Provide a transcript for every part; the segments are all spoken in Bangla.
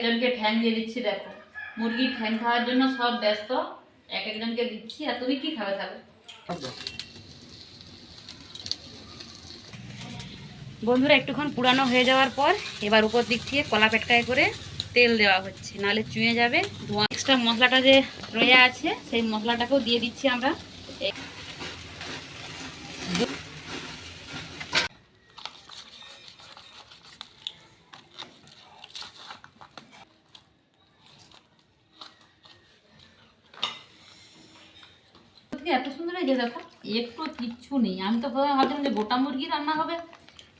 একজনকে ঠ্যাং দিয়ে দিচ্ছি, দেখো। মুরগির ঠ্যাং খাওয়ার জন্য সব ব্যস্ত। এক একজনকে দিচ্ছি, আর তুমি কি খাবে তাহলে? বন্ধুরা, একটুক্ষণ পুরানো হয়ে যাওয়ার পর এবার উপর দিক থেকে কলা পেটকায় করে তেল দেওয়া হচ্ছে, নাহলে চুঁয়ে যাবে ধোঁয়া। এক্সট্রা মশলাটা যে রয়ে আছে, সেই মশলাটাকেও দিয়ে দিচ্ছি আমরা। এত সুন্দর হয়েছে দেখো একটু কিচ্ছু নেই। আমি তো প্রথমে ভাবছিলাম যে গোটা মুরগি রান্না হবে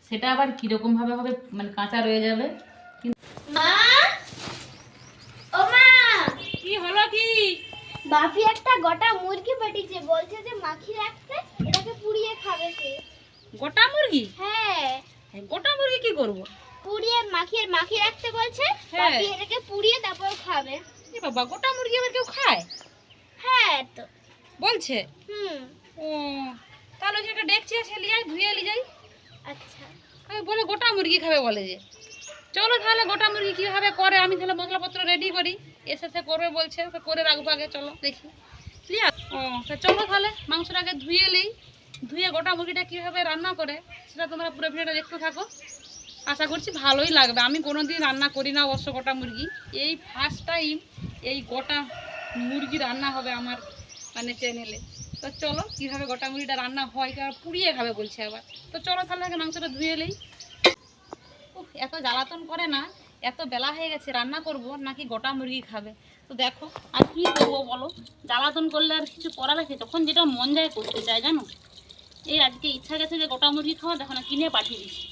সেটা আবার কীরকম ভাবে হবে মানে কাঁচা রয়ে যাবে। মা! ও মা! কি হলো কি? বাপি একটা গোটা মুরগি বলছে যে মাখি রাখতে এটাকে পুড়িয়ে খাবে সে। গোটা মুরগি? হ্যাঁ। গোটা মুরগি কি করব? পুড়িয়ে মাখিয়ে মাখি রাখতে বলছে হ্যাঁ। এটাকে পুড়িয়ে তারপর খাবে। এ বাবা গোটা মুরগি আবার কেউ খায়? হ্যাঁ তো। বলছে? হুম। ও তাহলে যেটা ডেকছি আছে লিয়াই ধুয়ে লি যাই। আচ্ছা। আমি বলে গোটা মুরগি খাবে বলে যে। চলো তাহলে গোটা মুরগি কীভাবে করে আমি তাহলে মশলাপত্র রেডি করি। এসে সে করবে বলছে করে রাখব আগে চলো দেখি। ক্লিয়ার ও তা চলো তাহলে মাংসটা আগে ধুয়ে নিই। ধুয়ে গোটা মুরগিটা কীভাবে রান্না করে সেটা তোমরা পুরো ভিডিওটা দেখতে থাকো। আশা করছি ভালোই লাগবে। আমি কোনো দিন রান্না করি না অবশ্য গোটা মুরগি। এই ফার্স্ট টাইম এই গোটা মুরগি রান্না হবে আমার। মানে চ্যানেলে তো চলো, কীভাবে গোটা মুরগিটা রান্না হয় কারণ পুড়িয়ে খাবে বলছে আবার। তো চলো তাহলে আগে মাংসটা ধুয়ে নেই। এত জ্বালাতন করে না, এত বেলা হয়ে গেছে, রান্না করব, নাকি গোটা মুরগি খাবে? তো দেখো, আর কি করব বলো? জ্বালাতন করলে আর কিছু করার আছে? তখন যেটা মন যায় করতে চায়, জানো? এই আজকে ইচ্ছা গেছে যে গোটা মুরগি খাওয়া, দেখো না, কিনে পাঠিয়ে দিচ্ছি।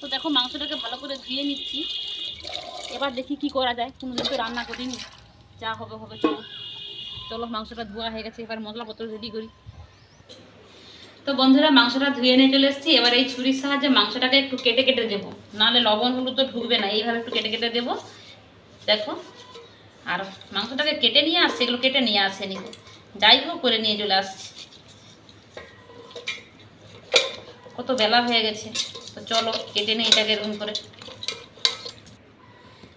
তো দেখো, মাংসটাকে ভালো করে ধুয়ে নিচ্ছি। এবার দেখি কি করা যায়, কোনোদিন তো রান্না করিনি। যা হবে হবে, চলো। চলো, মাংসটা ধোয়া হয়ে গেছে, এবার মশলাপত্র রেডি করি। তো বন্ধুরা, মাংসটা ধুয়ে নিয়ে চলে এসেছি। এবার এই ছুরির সাহায্যে মাংসটাকে একটু কেটে কেটে দেবো। নাহলে লবণ, হলুদ তো ঢুকবে না। এইভাবে একটু কেটে কেটে দেবো। দেখো, আর মাংসটাকে কেটে নিয়ে আসছে, এগুলো কেটে নিয়ে আসে আসেনি যাই হোক, করে নিয়ে চলে আসছি। কত বেলা হয়ে গেছে। তো চলো, কেটে নিই এটাকে এরকম করে।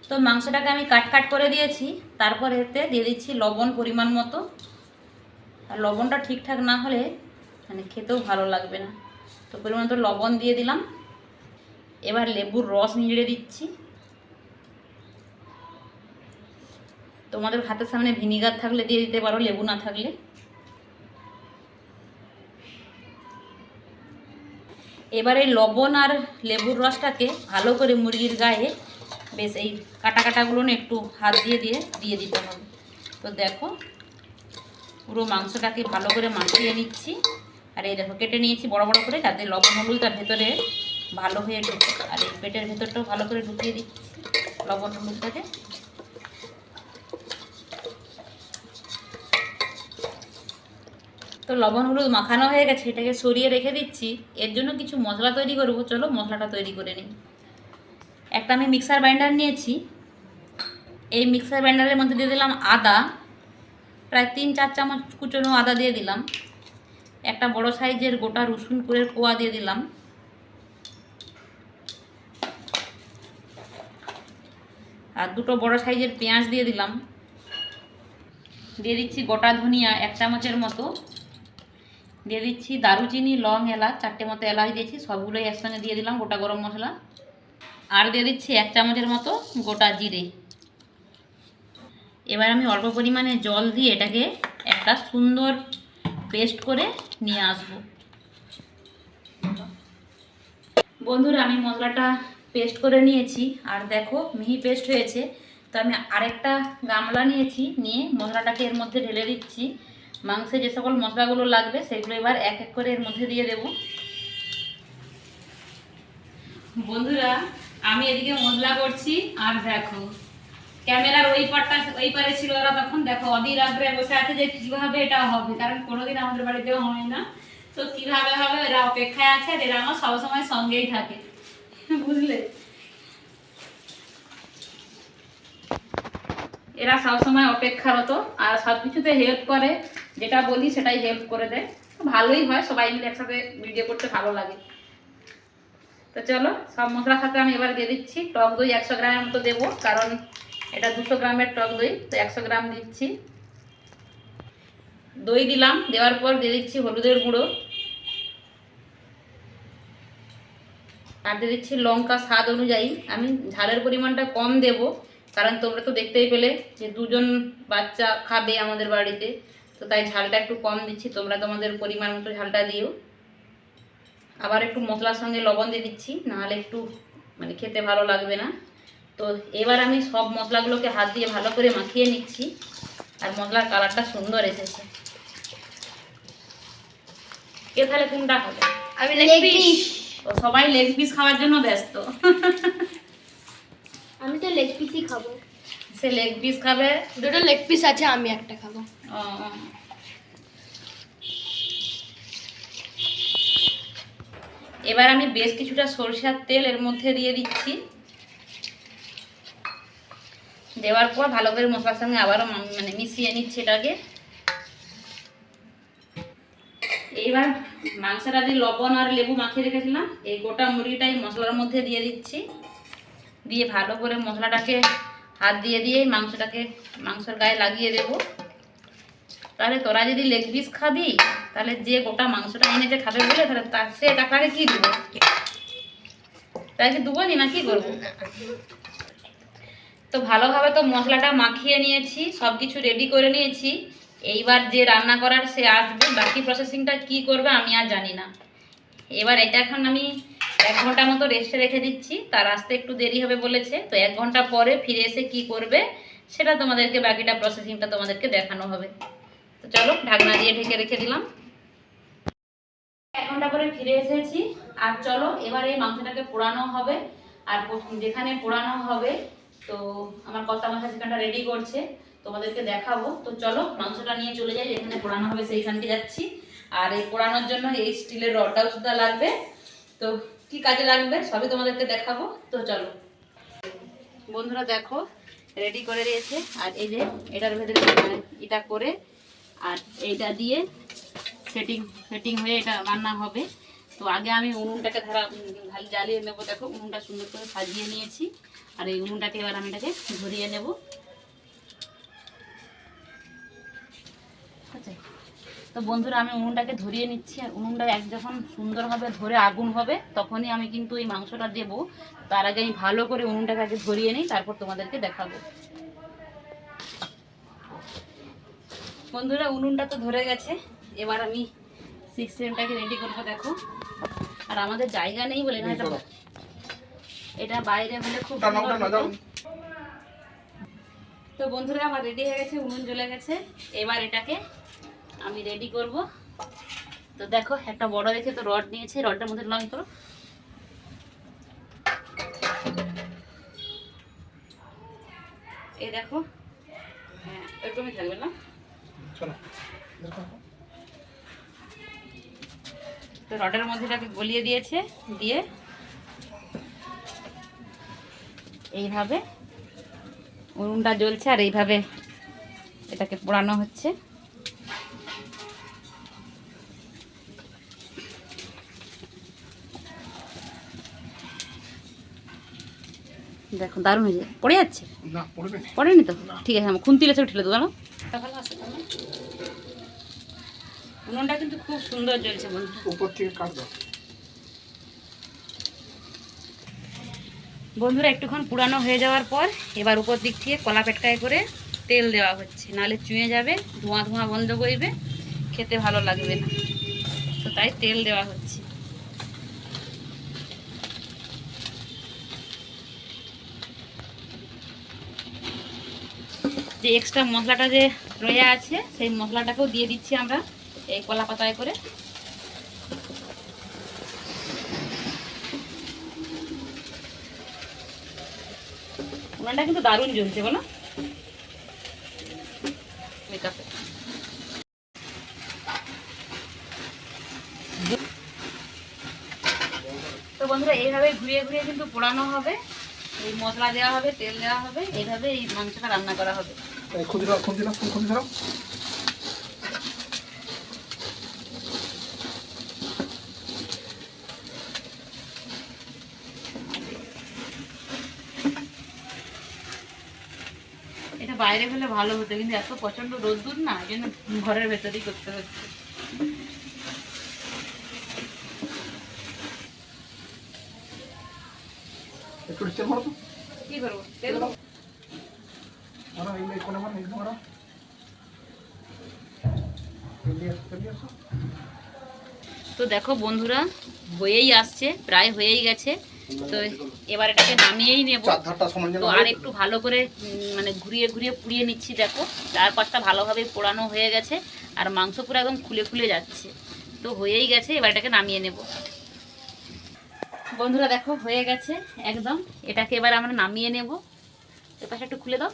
তো মাংসটাকে আমি কাট কাট করে দিয়েছি, তারপর এতে দিয়ে দিচ্ছি লবণ পরিমাণ মতো। আর লবণটা ঠিকঠাক না হলে মানে খেতেও ভালো লাগবে না। তো পরিমাণ তো লবণ দিয়ে দিলাম। এবার লেবুর রস নিড়ে দিচ্ছি। তোমাদের হাতের সামনে ভিনিগার থাকলে দিয়ে দিতে পারো, লেবু না থাকলে। এবার লবণ আর লেবুর রসটাকে ভালো করে মুরগির গায়ে বেশ, এই কাটা কাটাগুলো না একটু হাত দিয়ে দিয়ে দিয়ে দিতে হবে। তো দেখো, পুরো মাংসটাকে ভালো করে মাখিয়ে নিচ্ছি। আর এই দেখো, কেটে নিয়েছি বড় বড় করে, যাতে লবণ হলুদ তার ভেতরে ভালো হয়ে ঢুকে। আর এই পেটের ভেতরটাও ভালো করে ঢুকিয়ে দিচ্ছি, লবণ হলুদটাকে। তো লবণ হলুদ মাখানো হয়ে গেছে, এটাকে সরিয়ে রেখে দিচ্ছি। এর জন্য কিছু মশলা তৈরি করব, চলো মশলাটা তৈরি করে নিই। একটা আমি মিক্সার বাইন্ডার নিয়েছি। এই মিক্সার বাইন্ডারের মধ্যে দিয়ে দিলাম আদা। প্রায় তিন চার চামচ কুচনো আদা দিয়ে দিলাম। একটা বড় সাইজের গোটা রসুন করে কোয়া দিয়ে দিলাম। আর দুটো বড় সাইজের পেঁয়াজ দিয়ে দিলাম। দিয়ে দিচ্ছি গোটা ধনিয়া এক চামচের মতো। দিয়ে দিচ্ছি দারুচিনি, লং এলাচ, চারটে মতো এলাচ দিয়েছি, সবগুলোই একসঙ্গে দিয়ে দিলাম গোটা গরম মশলা। আর দিয়ে দিচ্ছি এক চামচের মতো গোটা জিরে। এবার আমি অল্প পরিমাণে জল দিয়ে এটাকে একটা সুন্দর পেস্ট করে নিয়ে আসব। বন্ধুরা, আমি মশলাটা পেস্ট করে নিয়েছি আর দেখো মিহি পেস্ট হয়েছে। তো আমি আরেকটা গামলা নিয়েছি, নিয়ে মশলাটাকে এর মধ্যে ঢেলে দিচ্ছি। মাংসে যে সকল মশলাগুলো লাগবে, সেগুলো এবার এক এক করে এর মধ্যে দিয়ে দেব। বন্ধুরা আমি এদিকে মশলা করছি, আর দেখো, ক্যামেরার ওই পারটা ওই পারে ছিল ওরা তখন, দেখো, অধীর আগ্রহে বসে আছে যে কীভাবে এটা হবে, কারণ কোনোদিন আমাদের বাড়িতেও হয় না। তো কীভাবে হবে এরা অপেক্ষায় আছে, আর এরা আমার সবসময় সঙ্গেই থাকে। বুঝলে? এরা সবসময় অপেক্ষারত, আর সব কিছুতে হেল্প করে, যেটা বলি সেটাই হেল্প করে দেয়। ভালোই হয়, সবাই মিলে একসাথে ভিডিও করতে ভালো লাগে। তো চলো, সব মশলার সাথে আমি এবার দিয়ে দিচ্ছি টক দই একশো গ্রামের মতো দেবো, কারণ এটা দুশো গ্রামের টক দই, তো একশো গ্রাম দিচ্ছি। দই দিলাম, দেওয়ার পর দিয়ে দিচ্ছি হলুদের গুঁড়ো। আর দিয়ে দিচ্ছি লঙ্কা স্বাদ অনুযায়ী। আমি ঝালের পরিমাণটা কম দেব, কারণ তোমরা তো দেখতেই পেলে যে দুজন বাচ্চা খাবে আমাদের বাড়িতে, তো তাই ঝালটা একটু কম দিচ্ছি, তোমরা তোমাদের পরিমাণ মতো ঝালটা দিও। আবার একটু মশলার সঙ্গে লবণ দিয়ে দিচ্ছি নাহলে একটু মানে খেতে ভালো লাগবে না। তো এবার আমি সব মশলাগুলোকে হাত দিয়ে ভালো করে মাখিয়ে নিচ্ছি আর মশলার কালারটা সুন্দর এসেছে। কে তাহলে কোনটা খাবে? আমি লেগ পিস। ও সবাই লেগ পিস খাওয়ার জন্য ব্যস্ত। আমি তো লেগ পিসই খাব। সে লেগ পিস খাবে। দুটো লেগ পিস আছে আমি একটা খাব। ও, এবার আমি বেশ কিছুটা সরষের তেল এর মধ্যে দিয়ে দিচ্ছি। দেওয়ার পর ভালো করে মশলার সঙ্গে আবারও মানে মিশিয়ে নিচ্ছি এটাকে। এইবার মাংসটা দিয়ে লবণ আর লেবু মাখিয়ে রেখেছিলাম, এই গোটা মুরগিটাই মশলার মধ্যে দিয়ে দিচ্ছি। দিয়ে ভালো করে মশলাটাকে হাত দিয়ে দিয়ে মাংসটাকে, মাংসের গায়ে লাগিয়ে দেব। তাহলে তোরা যদি লেগ পিস খাবি, তাহলে যে গোটা মাংসটা এনেছে খাবে বলে, তাহলে তার সে টাকাকে কি দেবো? তাকে দেবো নি, না কি করব? তো ভালোভাবে তো মশলাটা মাখিয়ে নিয়েছি সব কিছু রেডি করে নিয়েছি। এইবার যে রান্না করার সে আসবে, বাকি প্রসেসিংটা কি করবে আমি আর জানি না। এবার এটা এখন আমি এক ঘণ্টা মতো রেস্টে রেখে দিচ্ছি, তার আসতে একটু দেরি হবে বলেছে। তো এক ঘণ্টা পরে ফিরে এসে কি করবে, সেটা তোমাদেরকে বাকিটা প্রসেসিংটা তোমাদেরকে দেখানো হবে। চলো, ঢাকনা দিয়ে ঢেকে রেখে দিলাম। এক ঘণ্টা পরে ফিরে এসেছি। আর চলো, এবার এই মাংসটাকে পোড়ানো হবে। আর যেখানে পোড়ানো হবে, তো আমার কর্তা মাথা সেখানটা রেডি করছে। তোমাদেরকে দেখাবো। তো চলো, মাংসটা নিয়ে চলে যাই। যেখানে পোড়ানো হবে সেইখানকে যাচ্ছি। আর এই পোড়ানোর জন্য এই স্টিলের রডটাও সুদ্ধা লাগবে। তো কি কাজে লাগবে, সবই তোমাদেরকে দেখাবো। তো চলো। বন্ধুরা দেখো রেডি করে দিয়েছে। আর এই যে, এটার ভেতরে মানে এটা করে আর এইটা দিয়ে সেটিং সেটিং হয়ে এটা রান্না হবে। তো আগে আমি উনুনটাকে ধারা জ্বালিয়ে নেব। দেখো, উনুনটা সুন্দর করে সাজিয়ে নিয়েছি। আর এই উনুনটাকে এবার আমি এটাকে ধরিয়ে নেব। আছে তো বন্ধুরা, আমি উনুনটাকে ধরিয়ে নিচ্ছি। আর উনুনটা এক যখন সুন্দরভাবে ধরে আগুন হবে, তখনই আমি কিন্তু এই মাংসটা দেবো। তার আগে আমি ভালো করে উনুনটাকে আগে ধরিয়ে নিই, তারপর তোমাদেরকে দেখাবো। বন্ধুরা উনুনটা তো ধরে গেছে। এবার আমি সিস্টেমটাকে রেডি করব দেখো। আর আমাদের জায়গা নেই বলে না এটা এটা বাইরে হলে খুব তো বন্ধুরা আমার রেডি হয়ে গেছে উনুন জ্বলে গেছে। এবার এটাকে আমি রেডি করব। তো দেখো একটা বড় দেখে তো রড নিয়েছে রডটার মধ্যে লং করো। এই দেখো। হ্যাঁ এরকমই থাকবে না তো রডের মধ্যে এটাকে গলিয়ে দিয়েছে দিয়ে এইভাবে উনুনটা জ্বলছে আর এইভাবে এটাকে পোড়ানো হচ্ছে। দেখো দারুণ হয়েছে। পড়ে যাচ্ছে? পড়েনি তো? ঠিক আছে আমার খুন্তি লেছে উঠলে দেবো না ভালো আছে তো না? উনুনটা কিন্তু খুব সুন্দর জ্বলছে বন্ধু। উপর থেকে কাট দাও। বন্ধুরা একটুক্ষণ পুরানো হয়ে যাওয়ার পর এবার উপর দিক থেকে কলা পেটকায় করে তেল দেওয়া হচ্ছে। নালে চুঁয়ে যাবে ধোঁয়া ধোঁয়া বন্ধ করবে খেতে ভালো লাগবে না। তো তাই তেল দেওয়া হচ্ছে। যে এক্সট্রা মশলাটা যে রয়ে আছে, সেই মশলাটাকেও দিয়ে দিচ্ছি আমরা এই কলা পাতায় করে। উনানটা কিন্তু দারুণ জ্বলছে, বলো। তো বন্ধুরা, এইভাবে ঘুরিয়ে ঘুরিয়ে কিন্তু পোড়ানো হবে। এই মশলা দেওয়া হবে তেল দেওয়া হবে এইভাবে এই মাংসটা রান্না করা হবে। এই দাও খুঁজি দাও খুঁজি দাও এটা বাইরে হলে ভালো হতো কিন্তু এত প্রচণ্ড রোদ্দুর না এই জন্য ঘরের ভেতরেই করতে হচ্ছে। একটু ডিস্টেন্স মারো তো কি করব তেল মারো এই এই কোণে মারো এই মারো তেল দিয়ে আসো, তেল দিয়ে আসো। তো দেখো বন্ধুরা হয়েই আসছে প্রায় হয়েই গেছে। তো এবার এটাকে নামিয়েই নেব। তো আর একটু ভালো করে মানে ঘুরিয়ে ঘুরিয়ে পুড়িয়ে নিচ্ছি দেখো। চার পাঁচটা ভালোভাবে পোড়ানো হয়ে গেছে আর মাংস পুরো একদম খুলে খুলে যাচ্ছে। তো হয়েই গেছে এবার এটাকে নামিয়ে নেব। বন্ধুরা দেখো হয়ে গেছে একদম। এটাকে এবার আমরা নামিয়ে নেব। এ পাশে একটু খুলে দাও।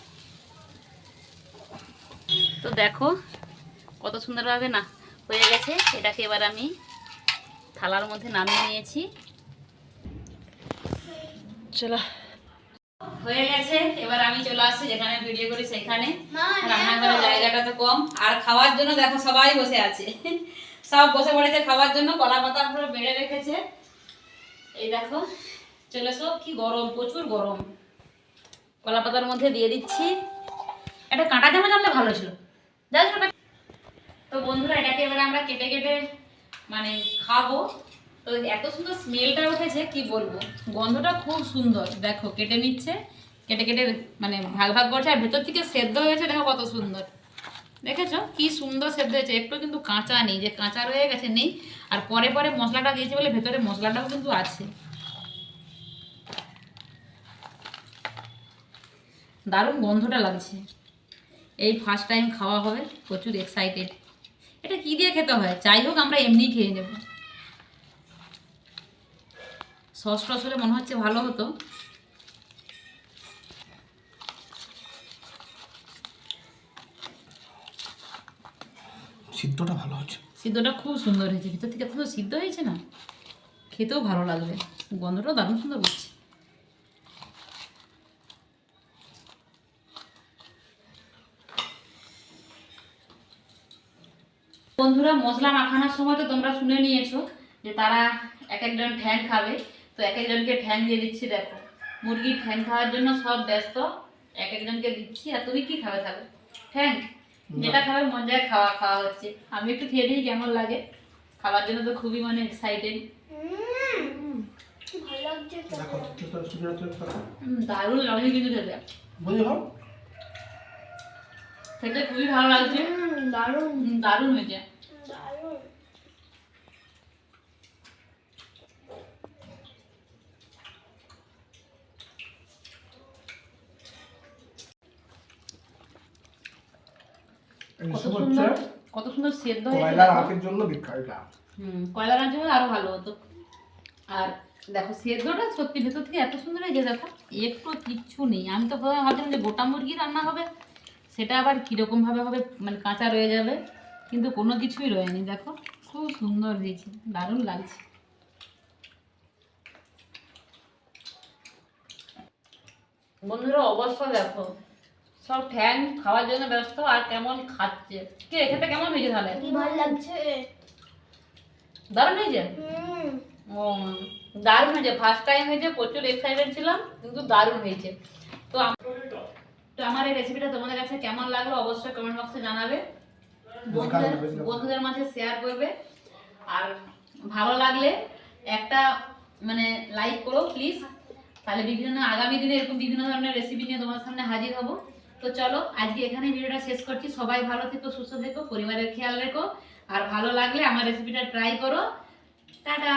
তো দেখো কত সুন্দরভাবে না হয়ে গেছে। এটাকে এবার আমি থালার মধ্যে নামিয়ে নিয়েছি। চলো। হয়ে গেছে। এবার আমি চলে আসছি যেখানে ভিডিও করি সেখানে। রান্নাঘরের জায়গাটা তো কম। আর খাওয়ার জন্য দেখো সবাই বসে আছে। সব বসে পড়েছে খাওয়ার জন্য কলা পাতা পুরো বেড়ে রেখেছে। এই দেখো, চলে এসো, কি গরম, প্রচুর গরম। কলা পাতার মধ্যে দিয়ে দিচ্ছি। একটা কাঁটা জামা জানলে ভালো ছিল। যাই তো বন্ধুরা, এটাকে এবারে আমরা কেটে কেটে মানে খাব। তো এত সুন্দর স্মেলটা উঠেছে, কি বলব? গন্ধটা খুব সুন্দর। দেখো, কেটে নিচ্ছে, কেটে কেটে মানে ভাগ ভাগ করছে, আর ভেতর থেকে সেদ্ধ হয়েছে, দেখো কত সুন্দর। দেখেছ? কি সুন্দর সেদ্ধ হয়েছে। একটু কিন্তু কাঁচা নেই, যে কাঁচা রয়ে গেছে নেই। আর পরে পরে মশলাটা দিয়েছে বলে ভেতরে মশলাটাও কিন্তু আছে। দারুণ গন্ধটা লাগছে। এই ফার্স্ট টাইম খাওয়া হবে, প্রচুর এক্সাইটেড এটা কি দিয়ে খেতে হয়? যাই হোক, আমরা এমনি খেয়ে নেব। সস টস হলে মনে হচ্ছে ভালো হতো। সিদ্ধটা ভালো হচ্ছে সিদ্ধটা খুব সুন্দর হয়েছে, ভিতর থেকে এত সিদ্ধ হয়েছে না? খেতেও ভালো লাগবে, গন্ধটাও দারুণ সুন্দর করছে বন্ধুরা, মশলা মাখানোর সময় তো তোমরা শুনে নিয়েছো যে তারা এক একজন ঠ্যাং খাবে, তো এক একজনকে ঠ্যাং দিয়ে দিচ্ছি, দেখো। মুরগির ঠ্যাং খাওয়ার জন্য সব ব্যস্ত, এক একজনকে দিচ্ছি, আর তুমি কি খাবে তাহলে? ঠ্যাং? যেটা খাবে মন যায় খাওয়া খাওয়া হচ্ছে। আমি একটু খেয়ে দিই কেমন লাগে। খাবার জন্য তো খুবই মানে এক্সাইটেড দারুণ লাগছে কিন্তু খেতে। খেতে খুবই ভালো লাগছে। দারুণ। দারুণ হয়েছে। দারুণ। এইসব হচ্ছে কত সুন্দর সেদ্ধ হয়েছে কয়লার আঁকের জন্য বিখ্যাত হুম আরও ভালো হতো। আর দেখো সেদ্ধটা সত্যি ভেতর থেকে এত সুন্দর হয়েছে দেখো একটু কিচ্ছু নেই। আমি তো প্রথমে ভাবছিলাম যে গোটা মুরগি রান্না হবে সেটা আবার কীরকম ভাবে হবে মানে কাঁচা রয়ে যাবে কিন্তু কোনো কিছুই রয়েনি দেখো খুব সুন্দর হয়েছে দারুণ লাগছে। বন্ধুরা অবস্থা দেখো সব ঠ্যাং খাওয়ার জন্য ব্যস্ত আর কেমন খাচ্ছে? কে খেতে কেমন হয়েছে তাহলে? কি ভালো লাগছে? দারুণ হয়েছে? ও দারুণ হয়েছে। ফার্স্ট টাইম হয়েছে প্রচুর এক্সাইটেড ছিলাম কিন্তু দারুণ হয়েছে। তো তো আমার এই রেসিপিটা তোমাদের কাছে কেমন লাগল অবশ্যই কমেন্ট বক্সে জানাবে। বন্ধুদের বন্ধুদের মাঝে শেয়ার করবে। আর ভালো লাগলে একটা মানে লাইক করো প্লিজ তাহলে বিভিন্ন আগামী দিনে এরকম বিভিন্ন ধরনের রেসিপি নিয়ে তোমার সামনে হাজির হব। তো চলো, আজকে এখানে ভিডিওটা শেষ করছি। সবাই ভালো থেকো, সুস্থ থেকো, পরিবারের খেয়াল রেখো। আর ভালো লাগলে আমার রেসিপিটা ট্রাই করো। টাটা!